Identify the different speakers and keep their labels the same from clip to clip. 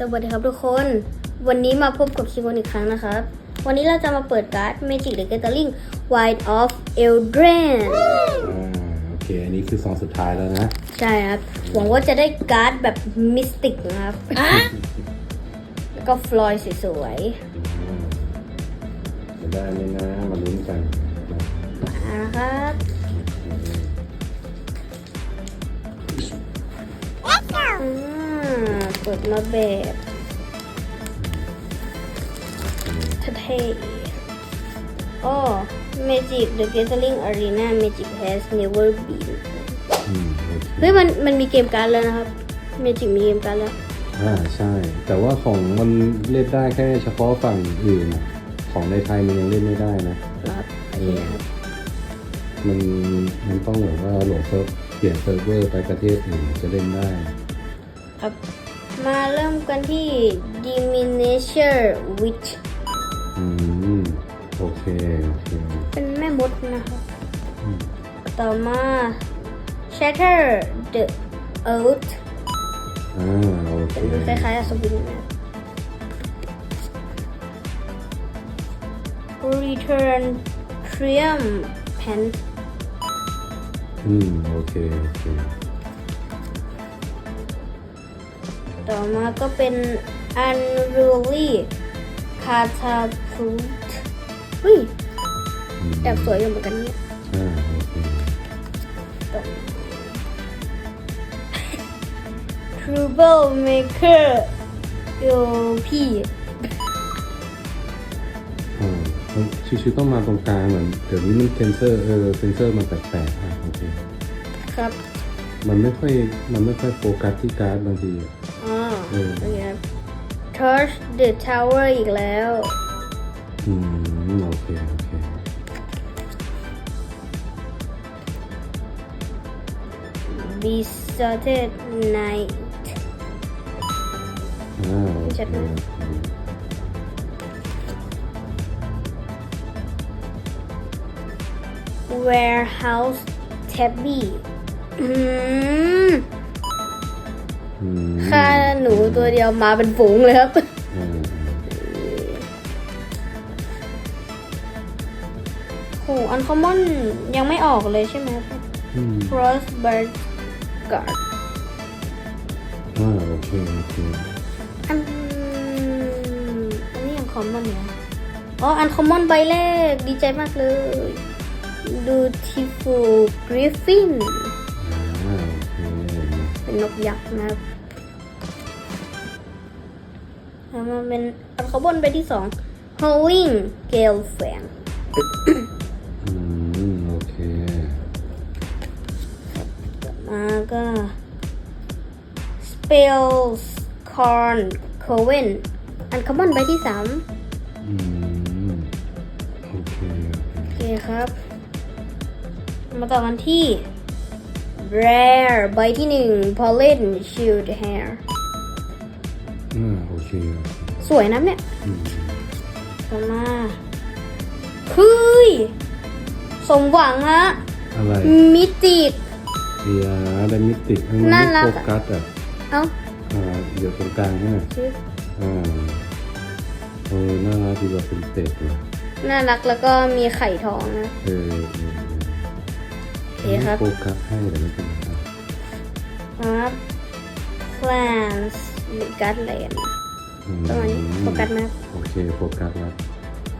Speaker 1: สวัสดีครับทุกคน วันนี้มาพบกับคิวอนอีกครั้งนะครับ วันนี้เราจะมาเปิดการ์ด Magic the Gathering Wild of Eldren
Speaker 2: อ่าโอเค อันนี้คือซองสุดท้ายแล้วนะ
Speaker 1: ใช่ครับ หวังว่าจะได้การ์ดแบบมิสติกนะครับ แล้วก็ฟลอยสวย
Speaker 2: อืมจะได้ไหมนะ มาลุ้นกันนะ
Speaker 1: ๆมานะครับ เปิดมาแบบเท่ๆโอ้ Magic the Gathering Arena Magic has never been
Speaker 2: อืมโอเค
Speaker 1: เฮ้ยมันมันมีเกมการ์ดแล้วนะครับ Magic มีเกมการ์ดแล้ว
Speaker 2: อ่าใช่ แต่ว่าของมันเล่นได้แค่เฉพาะฝั่งอื่นอะของในไทยมันยังเล่นไม่ได้นะ
Speaker 1: ครับโอเคครับ
Speaker 2: มันมันต้องแบบว่าโหลดเซิร์ฟเปลี่ยนเซิร์ฟเวอร์ไปประเทศอื่นจะเล่นได้
Speaker 1: ครับ มาเริ่มกันที่ Diminisher Witch
Speaker 2: อืม โอเค โอเค
Speaker 1: เป็นแม่มดนะครับ
Speaker 2: อืม
Speaker 1: ต่อมา Shatter the Earth
Speaker 2: อ่า โอเค
Speaker 1: เป็นคล้ายๆอัศวินนะ Return Triumphant
Speaker 2: อืม โอเค โอเค
Speaker 1: ต่อมาก็เป็น Unruly Catapult เฮ้ย
Speaker 2: อืม
Speaker 1: แอบสวยอยู่เหมือนกันเนี่ย
Speaker 2: อ่าโอเค
Speaker 1: ต่อมา Trouble Maker LP
Speaker 2: อ่าชิวๆต้องมาตรงกลางเหมือนเดี๋ยวนี้มันเซนเซอร์เออเซนเซอร์มันแปลกๆอะโอเค
Speaker 1: ครับ
Speaker 2: มันไม่ค่อยมันไม่ค่อยโฟกัสที่การ์ดบางทีอะ
Speaker 1: อ่า
Speaker 2: เออ
Speaker 1: โอเคครับ Touch the Tower อีกแล้ว
Speaker 2: อืมโอเคโอเค
Speaker 1: Besotted Night
Speaker 2: อ่าโอเค
Speaker 1: จัดมา
Speaker 2: โอเค
Speaker 1: Warehouse Tabby อืม
Speaker 2: อืม
Speaker 1: ค่าหนูตัวเดียวมาเป็นฝูงเลยครับ
Speaker 2: อ่า
Speaker 1: โห อันคอมมอนยังไม่ออกเลยใช่ไหมครับ
Speaker 2: อืม
Speaker 1: Crossbird Guard
Speaker 2: อ่าโอเคโอเค
Speaker 1: อันอันนี้ยังคอมมอนเนี่ยอ๋อ อันคอมมอนใบแรกดีใจมากเลย ดูทีฟูกริฟฟิน
Speaker 2: อ่าโอเค
Speaker 1: เป็นนกยักษ์นะครับแล้วมันเป็นอันคอมมอนใบที่สอง Howling Gale Fan
Speaker 2: อืมโอเค
Speaker 1: มาก็ Spells Corn Coven อันคอมมอนใบที่สาม
Speaker 2: อืมโอเคโอเค
Speaker 1: โอเคครับ มาต่อกันที่ Rare ใบที่หนึ่ง Pollen Shield Hair
Speaker 2: อ่าโอเคโอเค
Speaker 1: สวยนะเนี่ย
Speaker 2: อืม
Speaker 1: ต่อมาคุยสมหวังฮะ
Speaker 2: อะไร
Speaker 1: มิติก
Speaker 2: เอียได้มิติมัน
Speaker 1: น่า
Speaker 2: ไม่
Speaker 1: รัก
Speaker 2: โฟ
Speaker 1: อะ
Speaker 2: กัสอะ
Speaker 1: เอ้า
Speaker 2: อ่าเดี๋ยวตรงกลางใช่ไหม
Speaker 1: ชื่อ
Speaker 2: อ่าเออน่ารักดีกว่าเป็นเป็ดเลย
Speaker 1: น่ารักแล้วก็มีไข่ทองนะ
Speaker 2: เออเออ
Speaker 1: โอเคครับ
Speaker 2: โฟกัสให้แต่ไม่เป็นไรครับ
Speaker 1: ครับ Plants หรือการ์ดแลนด์
Speaker 2: อืม
Speaker 1: ประมาณนี้โฟกัสไหม
Speaker 2: โอเคโฟกัสแล้ว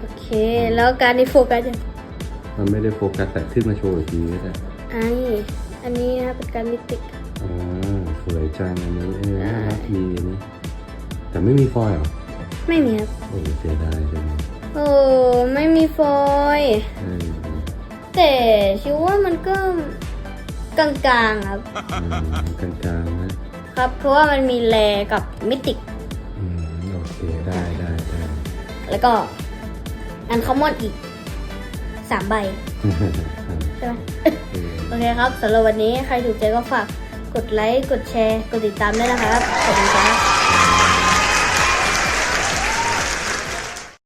Speaker 1: โอเค แล้วการนี้โฟกัสยัง
Speaker 2: มันไม่ได้โฟกัสแต่ขึ้นมาโชว์อีกทีก็ได้
Speaker 1: อันนี้อันนี้นะครับเป็นการมิติก
Speaker 2: อ่าสวยจังอันนี้เออน่ารักดีอันนี้แต่ไม่มีฟอยล์เหรอ
Speaker 1: ไม่มีครับ
Speaker 2: โอ้เสียดายจังเลย
Speaker 1: โอ้ไม่มีฟอยล์
Speaker 2: เออ
Speaker 1: แต่ชิวว่ามันก็กลางๆครับ
Speaker 2: อืมกลางๆนะครับ
Speaker 1: เพราะว่ามันมีแลกับมิติก
Speaker 2: อืมโอเคได้ได้ได้
Speaker 1: แล้วก็อันคอมมอนอีกสามใบ ใช่ไหม
Speaker 2: เออ
Speaker 1: โอเคครับสำหรับวันนี้ใครถูกใจก็ฝากกดไลค์ กดแชร์ กดติดตามด้วยนะครับ ขอบคุณครับ